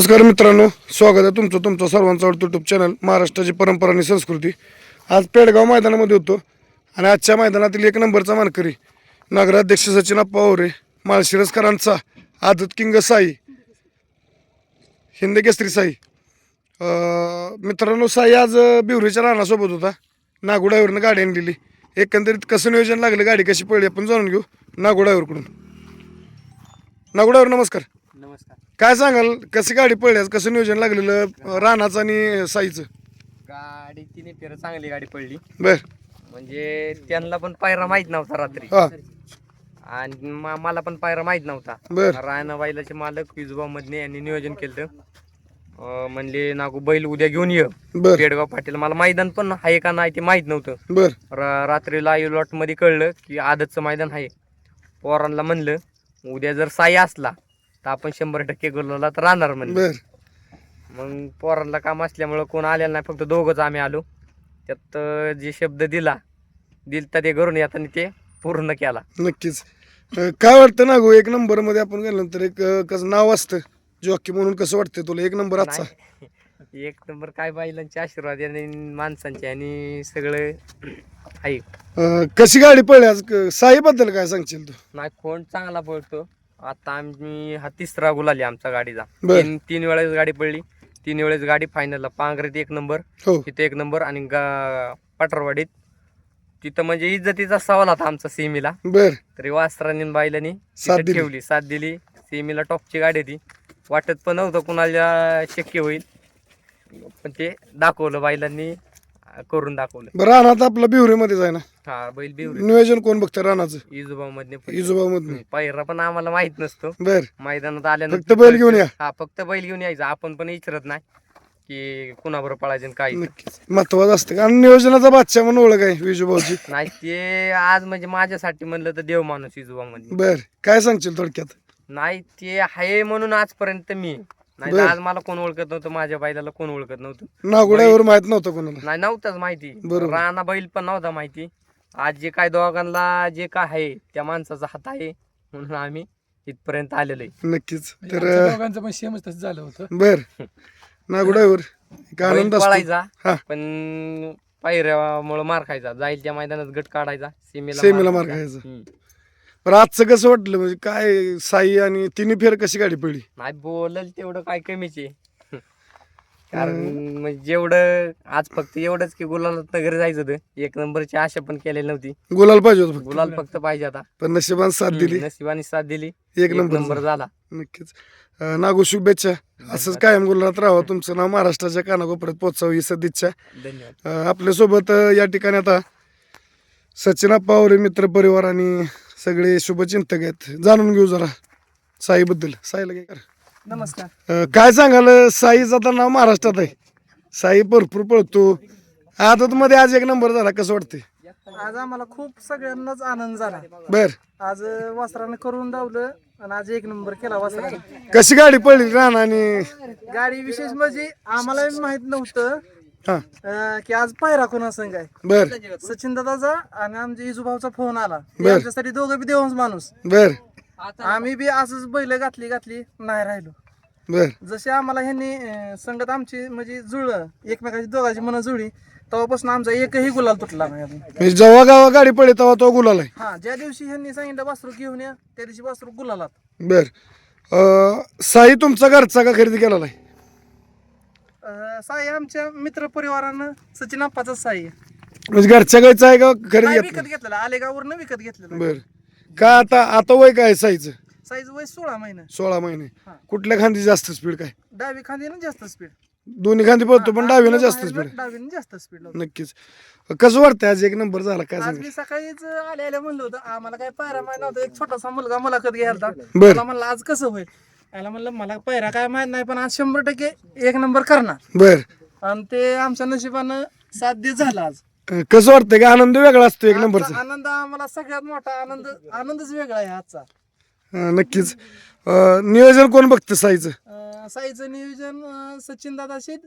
नमस्कार मित्रांनो स्वागत आहे तुमचं तुमचं सर्वांचं आवडतं यूट्यूब चॅनल महाराष्ट्राची परंपरा आणि संस्कृती. आज पेडगाव मैदानामध्ये होतो आणि आजच्या मैदानातील एक नंबरचा मानकरी नगराध्यक्ष सचिन अप्पा ओरे माळशिरसकरांचा आदत किंग साई हिंद केसरी साई. मित्रांनो साई आज बिवरीच्या रानासोबत होता. नागोडावरनं गाडी आणलेली. एकंदरीत कसं नियोजन लागलं गाडी कशी पडली आपण जाणून घेऊ. नागोडावरकडून. नागोडावर नमस्कार. नमस्कार. काय सांगाल? कशी गाडी पडली आज? कसं नियोजन लागलेलं? रानाचं आणि साईचं? गाडी तिने फेर चांगली गाडी पडली. बर. म्हणजे त्यांना पण पायरा माहीत नव्हता रात्री. हा. आणि मा- मला पण पायरा माहीत नव्हता. बर. रायना बैलाचे मालक विजोबा मधने यांनी नियोजन केलं अं, म्हणले नागू बैल उद्या घेऊन ये. बर. पेडगाव पाटील मला मैदान पण आहे का नाही ते माहीत नव्हतं. बर. र- रात्री लाईव्ह लॉटमध्ये कळलं की आदतचं मैदान आहे. पोरांना म्हणलं उद्या जर साई असला तर आपण शंभर टक्के गुलाला तर राहणार म्हणलं बर. मग पोरांना काम असल्यामुळं कोण आलेलं नाही फक्त दोघंच आम्ही आलो. त्यात अं, जे शब्द दिला दिलता ते घरून येताना ते पूर्ण केला. नक्कीच. अं, काय वाटतं ना गो एक नंबरमध्ये आपण गेल्यानंतर एक अं, कसं नाव असतं? जॉकी म्हणून कसं वाटतं तुला? एक नंबर आजचा. नाही. एक नंबर काय बैलांचे आशीर्वाद आणि माणसांचे आणि सगळं आहे. अं, कशी गाडी पडली आज? साई बद्दल काय सांगशील तू? नाही कोण चांगला पळतो? आता आम्ही हा तिसरा गुलाली आमचा गाडीचा. बर. तीन तीन वेळेस गाडी पडली. तीन वेळेस गाडी फायनलला पांघरेत एक नंबर हो. तिथे एक नंबर आणि गा पटरवाडीत तिथं म्हणजे इज्जतीचा सवाल होता आमचा सेमीला बर. तरी वासरांनी आणि बायलांनी साथ तिथं दिली. ठेवली साथ दिली. सेमीला टॉपची गाडी होती. वाटत पण नव्हतं कुणाला शक्य होईल. पण ते दाखवलं बायलांनी करून दाखवलं बरं रानात आपला बिवरीमध्येच आहे ना? हा बैल बिवरी नियोजन कोण बघतं रानाचं? इजोबा मधने इजोबा मधून पायरा पण आम्हाला माहीत नसतो. बर. मैदानात आल्यानंतर फक्त बैल घेऊन या. हा फक्त बैल घेऊन यायचं. आपण पण विचारत नाही की कुणाबरोबर पळायचं आणि काय नक्कीच. महत्वाचं असतं. का आणि नियोजनाचा बादशाह म्हणून ओळख आहे विजूभाऊची. नाही ते आज म्हणजे माझ्यासाठी म्हणलं तर देव माणूस इजोबा मध्ये बर. काय सांगशील थोडक्यात? नाही ते आहे म्हणून आजपर्यंत मी. नाही तर बर. आज मला कोण ओळखत नव्हतं माझ्या बैलाला कोण ओळखत नव्हतं. नागोड्यावर माहीत नव्हतं कोणाला. नाही नव्हताच माहिती. बरोबर. राणा बैल पण नव्हता माहिती. आज जे काय दोघांना जे काय आहे त्या माणसाचा हात आहे म्हणून आम्ही इथपर्यंत आलेलो आहे. नक्कीच. तर आमच्या दोघांचं पण सेमच तसं झालं होतं. बर. नागोड्यावर एक बैल आनंद असतो. पळायचा हा. पण पायऱ्यामुळे मार खायचा. जाईल त्या मैदानात गट काढायचा सीमेला सेमीला मार खायचा. हम्म. बरं आजचं कसं वाटलं? म्हणजे काय साई आणि तिन्ही फेर कशी गाडी पडली? नाही बोलल तेवढं काय कमीच आहे. कारण म्हणजे जेवढं आज फक्त एवढंच की गुलालात घरी जायचं होतं. एक नंबरची आशा पण केलेली नव्हती. गुलाल पाहिजे होतं फक्त. गुलाल फक्त पाहिजे आता. पण नशिबान साथ दिली. नशिबाने साथ दिली. एक नंबर नंबर झाला. नक्कीच. अं, नागू शुभेच्छा. असंच कायम गुलालात राहावं. तुमचं नाव महाराष्ट्राच्या कानाकोपऱ्यात पोचावं ही सदिच्छा. धन्यवाद. अं, आपल्यासोबत अं, या ठिकाणी आता सचिन पावरे मित्र परिवार आणि सगळे शुभचिंतक आहेत. जाणून घेऊ जरा साईबद्दल. साईला काय कर. नमस्कार. अं, काय सांगाल साईचं आता नाव महाराष्ट्रात आहे. साई भरपूर पळतो. आदत मध्ये आज एक नंबर झाला कसं वाटतंय? आज आम्हाला खूप सगळ्यांनाच आनंद झाला. बर. आज वासरानं करून दावलं आणि आज एक नंबर केला वासराने कशी गाडी पडली रान आणि गाडी विशेष म्हणजे आम्हाला माहीत नव्हतं. हा. अं, की आज पायरा कोणा संघ आहे बर. सचिन दादाचा आणि आमच्या इजूभाऊचा फोन आला. बर. आमच्यासाठी दोघं बी देवच माणूस. बर. आम्ही बी असंच बैल घातली घातली नाही राहिलो. बर. जसे आम्हाला ह्यांनी अं, संगत आमची म्हणजे जुळलं एकमेकाची दोघांची मन जुळली तेव्हापासून आमचा एकही गुलाल तुटला नाही अजून. म्हणजे जेव्हा गावा गाडी पडली तेव्हा तो गुलाल आहे. हा ज्या दिवशी ह्यांनी सांगितलं वासरू घेऊन या त्या दिवशी वासरू गुलालात. बर. अं, साई तुमचा घरचा का खरेदी केलेला आहे? अं, साई आमच्या मित्र परिवारानं सचिन अप्पाचा साई. म्हणजे घरच्या गायचा आहे का खरेदी नाही घेतला विकत घेतलेला आलेगाववरनं विकत घेतलेला. बर. का आता आता वय काय साईचं? साईज वय सोळा महिने. सोळा महिने. हा. कुठल्या खांदी जास्त स्पीड काय? डावी खांदीनं जास्त स्पीड दोन्ही खांदी पळतो पण डावीनं जास्त स्पीड डावीनं जास्त स्पीड नक्कीच. कसं वाटतं आज एक नंबर झाला काय आज सांग मी सकाळीच आले आले म्हणलं होतं आम्हाला काय पायरा माहीत नव्हता एक छोटासा मुलगा मुलाखत घ्यायला होता. बर. मला म्हणलं आज कसं होईल? याला म्हणलं मला पायरा काय माहीत नाही पण आज शंभर टक्के एक नंबर करणार. बर. आणि ते आमच्या नशिबानं साध्य झाला आज. अं, कसं वाटतंय का? आनंद वेगळा असतो एक नंबरचा. आजचा आनंद आम्हाला सगळ्यात मोठा आनंद आनंदच वेगळा आहे आजचा. अं, नक्कीच. अं, नियोजन कोण बघतं साईचं? अं, साईचं नियोजन सचिन दादा शेत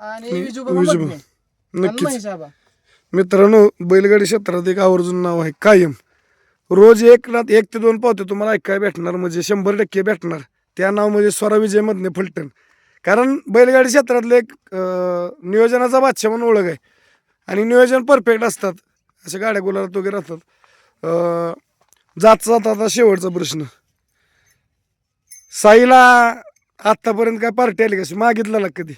आणि विजूबाबा विजूबा. आणि नक्कीच. मित्रांनो बैलगाडी क्षेत्रात एक आवर्जून नाव आहे कायम. रोज एक रात एक ते दोन पावते तुम्हाला ऐकाय भेटणार म्हणजे शंभर टक्के भेटणार. त्या नाव म्हणजे स्वरा विजय मधने फलटण. कारण बैलगाडी क्षेत्रातलं एक अं, नियोजनाचा बादशाह म्हणून ओळख आहे. आणि नियोजन परफेक्ट असतात. अशा गाड्या गुलाबात वगैरे असतात. अं, जात जात आता शेवटचा प्रश्न. साईला आत्तापर्यंत काय पार्टी आली कशी मागितलेला का कधी?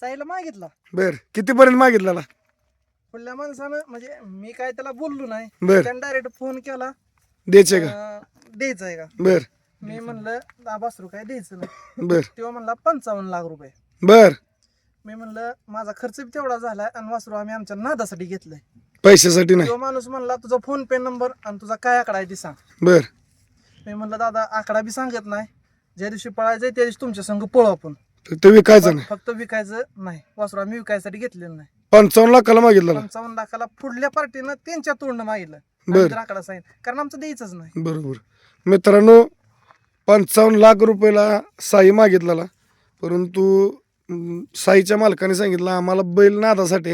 साईला मागितला. बर. कितीपर्यंत मागितलेला पुढल्या माणसानं म्हणजे मी काय त्याला बोललो नाही. बर. त्यानं डायरेक्ट फोन केला. द्यायचे का? अं, द्यायचं आहे का? बर. मी म्हणलं दहा बासरू काय द्यायचं नाही. बर. तेव्हा म्हणला पंचावन्न लाख रुपये. बर. मी म्हणलं माझा खर्च बी तेवढा झालाय आणि वासरू आम्ही आमच्या नादासाठी घेतलंय. पैशासाठी नाही. तो माणूस म्हणला तुझा फोन पे नंबर आणि तुझा काय आकडा आहे ते सांग. बर. मी म्हणलं दादा आकडा बी सांगत नाही. ज्या दिवशी पळायचंय त्या दिवशी तुमच्या संघ पळू आपण. ते विकायचं नाही. फक्त विकायचं नाही. वासरू आम्ही विकायसाठी घेतलेलं नाही. पंचावन्न लाखाला मागितलेला पंचावन्न लाखाला पुढल्या पार्टीनं त्यांच्या तोंडनं मागितलं. बर. आम्ही तर आकडा सांगितलं. कारण आमचं द्यायचंच नाही. बरोबर. मित्रांनो पंचावन्न लाख रुपयाला साई मागितलेला. परंतु साईच्या मालकाने सांगितलं आम्हाला बैल नादासाठी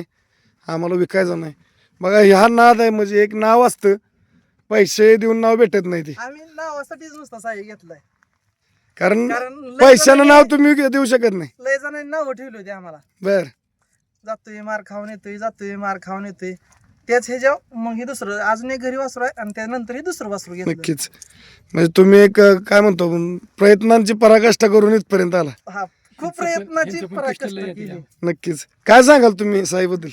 आम्हाला विकायचा नाही. बघा ह्या नाद आहे म्हणजे एक नाव असतं. पैसे देऊन नाव भेटत नाही ते. आम्ही नावासाठीच नुसता साई घेतलाय. कारण कारण लय पैशानं जणांनी- नाव तुम्ही देऊ शकत नाही. लय जणांनी नावं ठेवली होती आम्हाला. बर. जातोय मार खाऊन येतोय जातोय मार खाऊन येतोय. त्याच ह्याच्या मग हे दुसरं अजून एक घरी वासरू आहे आणि त्यानंतर हे दुसरं वासरू घेतलं. नक्कीच. म्हणजे तुम्ही एक अं, काय म्हणतो प्रयत्नांची पराकाष्ठा करून इथपर्यंत आला. हा खूप प्रयत्नाची पराकष्ट केली. नक्कीच. काय सांगाल तुम्ही साईबद्दल?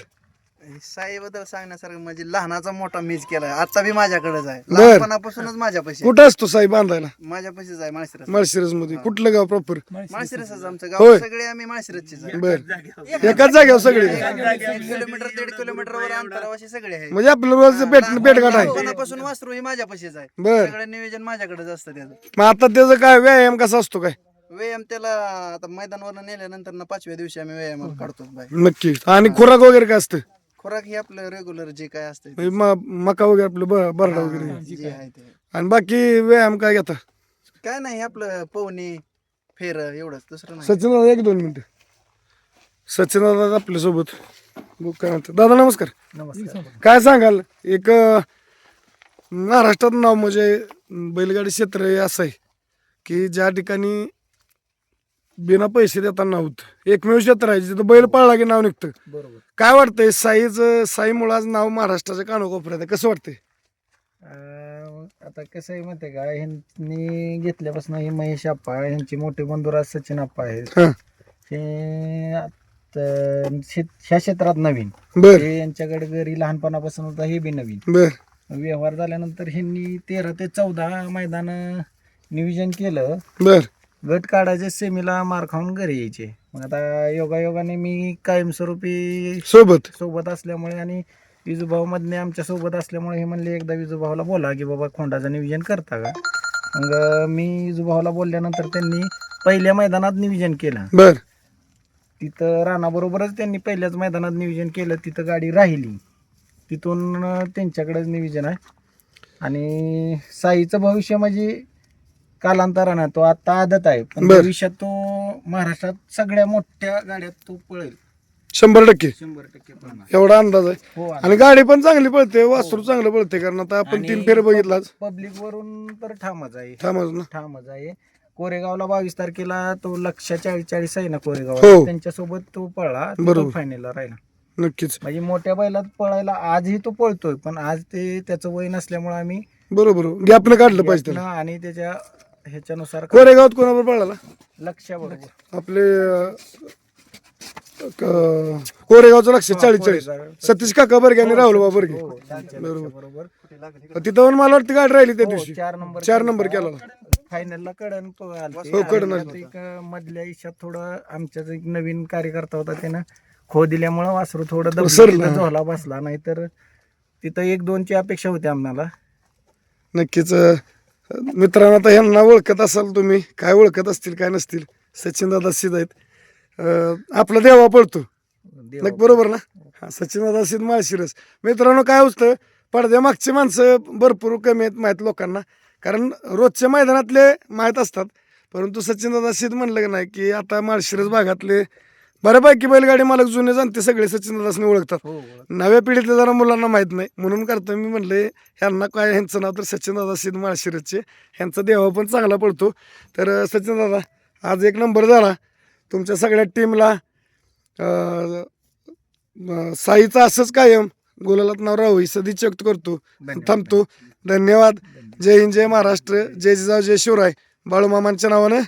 साईबद्दल सांगण्यासारखं म्हणजे लहानाचा मोठा मीच केलाय. आता बी माझ्याकडेच आहे. बर. लहानपणापासूनच माझ्यापाशी आहे. कुठं असतो साई बांधायला? माझ्यापाशीच आहे माळशिरस. माळशिरसमध्ये कुठलं गाव प्रॉपर माळशिरसच आमचं. होय. गाव सगळे आम्ही माळशिरसचेच आहे. बर. एकाच जागेवर. सगळे? एक किलोमीटर दीड किलोमीटर वर अंतरावाशी सगळे आहे. म्हणजे आपलं रोज पेट पेटगाठ आहे. लहानपणापासून वासरू ही माझ्यापाशीच आहे. बर. सगळं नियोजन माझ्याकडेच असतं त्याचं. मग आता त्याचं काय व्यायाम कसा असतो काय? व्यायाम त्याला आता मैदानावर नेल्यानंतर ना पाचव्या दिवशी आम्ही व्यायाम काढतो बाय नक्की. आणि खुराक वगैरे काय असतं? खुराक हे आपलं रेग्युलर जे काय असतं म्हणजे म- मका वगैरे आपलं ब- बरडा वगैरे. जे आहे ते. आणि बाकी व्यायाम काय घेता? काय नाही आपलं पवनी फेर एवढंच. दुसरं नाही. सचिन दादा एक दोन मिनिटं. सचिन दादा आपल्यासोबत बघू काय म्हणतात. दादा नमस्कार. नमस्कार. काय सांगाल? एक अं, महाराष्ट्रात नाव म्हणजे बैलगाडी क्षेत्र हे असं आहे की ज्या ठिकाणी बिना पैसे देताना होत. एकमेव क्षेत्र आहे जिथं बैल पळला की नाव निघतं. बरोबर. काय वाटतंय साईचं साईमुळं आज नाव महाराष्ट्राच्या कानोकोपऱ्यात आहे कसं वाटतंय? अं, आता कसं आहे माहिती आहे का ह्यांनी घेतल्यापासून हे महेश आप्पा यांचे मोठे बंधुराज सचिन आप्पा आहेत. हां. हे आता शेत- ह्या क्षेत्रात नवीन. बर. हे यांच्याकडे घरी लहानपणापासून होता हे बी नवीन. बर. व्यवहार झाल्यानंतर ह्यांनी तेरा ते चौदा मैदान नियोजन केलं. बर. गट काढायचे सेमीला मार खाऊन घरी यायचे. मग आता योगायोगाने मी कायमस्वरूपी सोबत? सोबत असल्यामुळे आणि विजूभाऊ मधने आमच्यासोबत असल्यामुळे हे म्हणले एकदा विजूभाऊला बोला की बाबा खोंडाचं नियोजन करता का? मग मी विजूभाऊला बोलल्यानंतर त्यांनी पहिल्या मैदानात नियोजन केलं. बर. तिथं राणाबरोबरच त्यांनी पहिल्याच मैदानात नियोजन केलं. तिथं गाडी राहिली. तिथून त्यांच्याकडेच नियोजन आहे. आणि साईचं भविष्य म्हणजे कालांतरानं तो आता आदत आहे. पण बर. भविष्यात तो महाराष्ट्रात सगळ्या मोठ्या गाड्यात तो पळेल. शंभर टक्के. शंभर टक्के पळणार. एवढा अंदाज आहे. हो आणि गाडी पण चांगली पळते वासरू चांगलं पळते कारण आता आपण तीन फेर बघितलाच पब्लिक वरून तर ठामच आहे. थांबच ना. ठामच आहे. कोरेगावला बावीस तारखेला तो लक्ष चाळीस चाळीस आहे ना कोरेगाव हो. त्यांच्यासोबत तो पळला बरोबर. फायनलला राहिला. नक्कीच. म्हणजे मोठ्या बैलात पळायला आजही तो पळतोय पण आज ते त्याचं वय नसल्यामुळे आम्ही बरोबर. गॅपनं काढलं पाहिजे त्याला. आणि त्याच्या ह्याच्यानुसार कोरेगावात कोणावर पळाला? लक्ष बरोबर आपले अं, क- कोरेगावचं लक्ष चाळीस चाळीस. सतीश काका बर्गे आणि राहुल बाबा बर्गे हो, बरोबर. बरोबर. तिथं पण मला वाटतं गाडी राहिली त्या हो, दिवशी. चार नंबर चार नंबर केला. फायनलला कडन प- आलते. हो, कडन आणि आलते. मधल्या आयुष्यात थोडं आमच्या जो एक नवीन कार्यकर्ता होता त्यानं. खो दिल्यामुळं वासरू थोडं दबलं, सरलं. तिथं झोला बसला. नाहीतर तिथं एक दोनची अपेक्षा होती आम्हाला. नक्कीच अं, मित्रांनो आता ह्यांना ओळखत असाल तुम्ही. काय ओळखत असतील काय नसतील? सचिन दादा सिद्ध आहेत आपला देवा पळतो. नक्की बरोबर ना? हा सचिन दादा सिद्ध माळशिरस. मित्रांनो काय होतं? पडद्या मागची माणसं भरपूर कमी आहेत माहीत लोकांना. कारण रोजच्या मैदानातले माहीत असतात. परंतु सचिन दादा सिद्ध म्हणलं की नाही की आता माळशिरस भागातले बऱ्यापैकी बैलगाडी मालक जुने जाणते सगळे सचिन दासने हो, ओळखतात. नव्या पिढीतल्या जरा मुलांना माहीत नाही. म्हणून करतो मी म्हणले ह्यांना काय ह्यांचं नाव तर सचिन दादा सिद्ध माळशिरसचे. ह्यांचा देवा पण चांगला पडतो तर सचिन दादा आज एक नंबर झाला. तुमच्या सगळ्या टीमला साईचा असंच कायम. गोलालात नाव राहू ही सदिच्छा व्यक्त करतो. थांबतो. धन्यवाद. जय हिंद जय महाराष्ट्र जय जिजाऊ जय शिवराय. बाळूमामांच्या नावानं